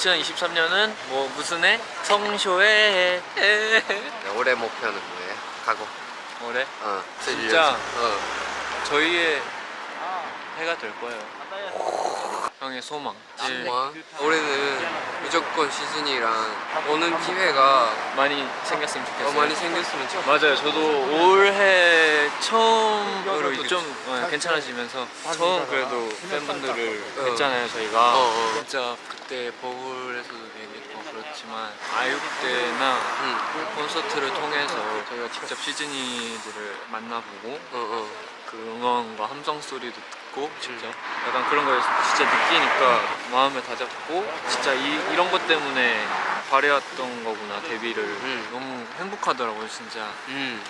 2023년은 뭐 무슨 해? 성쇼의 해. 올해 목표는 뭐예요? 가고. 올해 어. 진짜? 어. 저희의 해가 될 거예요. 형의 소망. 일 정말 올해는 무조건 시즌이랑 오는 기회가 많이 생겼으면 좋겠어요. 더 많이 생겼으면 좋겠어요. 맞아요. 저도 올해 처음으로 좀 어, 괜찮아지면서 처음 그래도 팬분들을 어. 뵀잖아요 저희가. 어, 어. 진짜 그때 버블에서도 얘기했고 그렇지만 아육 때나 응. 콘서트를 통해서 저희가 직접 시즈니들을 만나보고 어, 어. 그 응원과 함성 소리도 듣고 직접 약간 그런 걸 진짜 느끼니까 마음을 다잡고 진짜 이, 이런 것 때문에 바래왔던 거구나 데뷔를 음. 너무 행복하더라고요 진짜 음.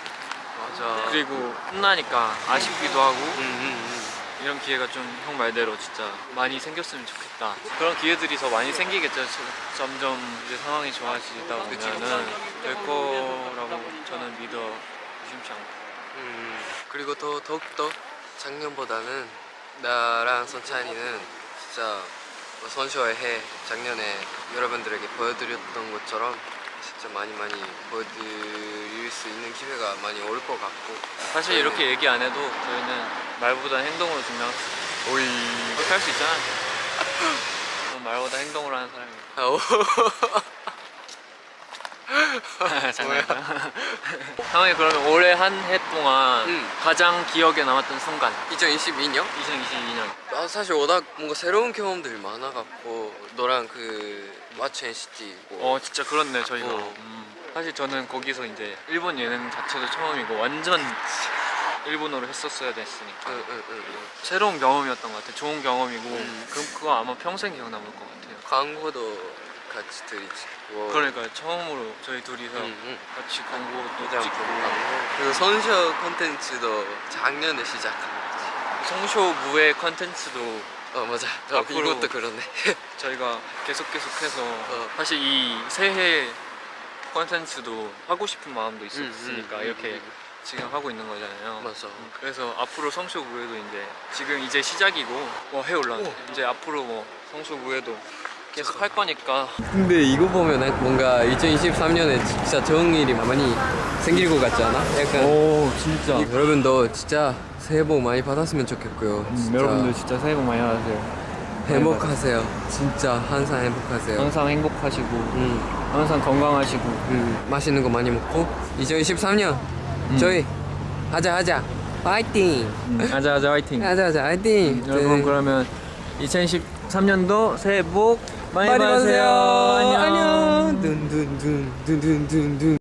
맞아. 그리고 끝나니까 아쉽기도 하고 음, 음, 이런 기회가 좀 형 말대로 진짜 많이 생겼으면 좋겠다 그런 기회들이 더 많이 생기겠죠 저- 점점 이제 상황이 좋아지다. 보면은 될 거라고 믿어 의심치 않고 음. 그리고 더 더욱더 작년보다는 나랑 선찬이는 진짜 뭐 선쇼의 해 작년에 여러분들에게 보여드렸던 것처럼 진짜 많이 많이 보여드릴 수 있는 기회가 많이 올 것 같고 사실 저희는- 이렇게 얘기 안 해도 저희는 말보다 행동으로 증명할 수 오이 그렇게 할 수 있잖아. 저는 말보다 행동으로 하는 사람이에요. 아, 오. 장난이야. 형이 그러면 올해 한 해 동안 음. 가장 기억에 남았던 순간 2022년? 2022년 아 사실 워낙 뭔가 새로운 경험들이 많아갖고 너랑 그 마츠 NCT 뭐 어 진짜 그렇네 저희가 어. 음. 사실 저는 거기서 이제 일본 예능 자체도 처음이고 완전 일본어로 했었어야 됐으니까 응, 응, 응, 응. 새로운 경험이었던 것 같아 좋은 경험이고 음. 그럼 그거 아마 평생 기억 남을 것 같아요 광고도 같이 들이지 뭐. 그러니까 처음으로 저희 둘이서 응, 응. 같이 광고도 찍고 그리고 선쇼 콘텐츠도 작년에 시작한 거지 성쇼 무의 컨텐츠도 어 맞아 어, 앞으로- 이것도 그러네 저희가 계속 계속해서 어. 사실 이 새해 컨텐츠도 하고 싶은 마음도 있었으니까 음, 음, 이렇게 음, 지금 하고 있는 거잖아요. 맞아 음, 그래서 앞으로 성쇼 무에도 이제 지금 이제 시작이고 와해 올라네. 이제 앞으로 뭐 성쇼 무에도 계속 할 거니까. 근데 이거 보면 뭔가 2023년에 진짜 좋은 일이 많이 생길 것 같지 않아? 약간 오 진짜. 이- 여러분도 진짜 새해 복 많이 받았으면 좋겠고요. 진짜 여러분들 진짜 새해 복 많이 받으세요. 행복하세요. 진짜 항상 행복하세요. 항상 행복하시고 음, 항상 건강하시고. 음, 맛있는 거 많이 먹고. 2023년. 음. 저희 하자 하자. 파이팅! 하자 하자 화이팅. 하자 하자 파이팅! 여러분 네. 그러면 2013년도 새해 복 많이, 많이 받으세요. 받으세요 안녕. 안녕 둔둔둔둔둔둔둔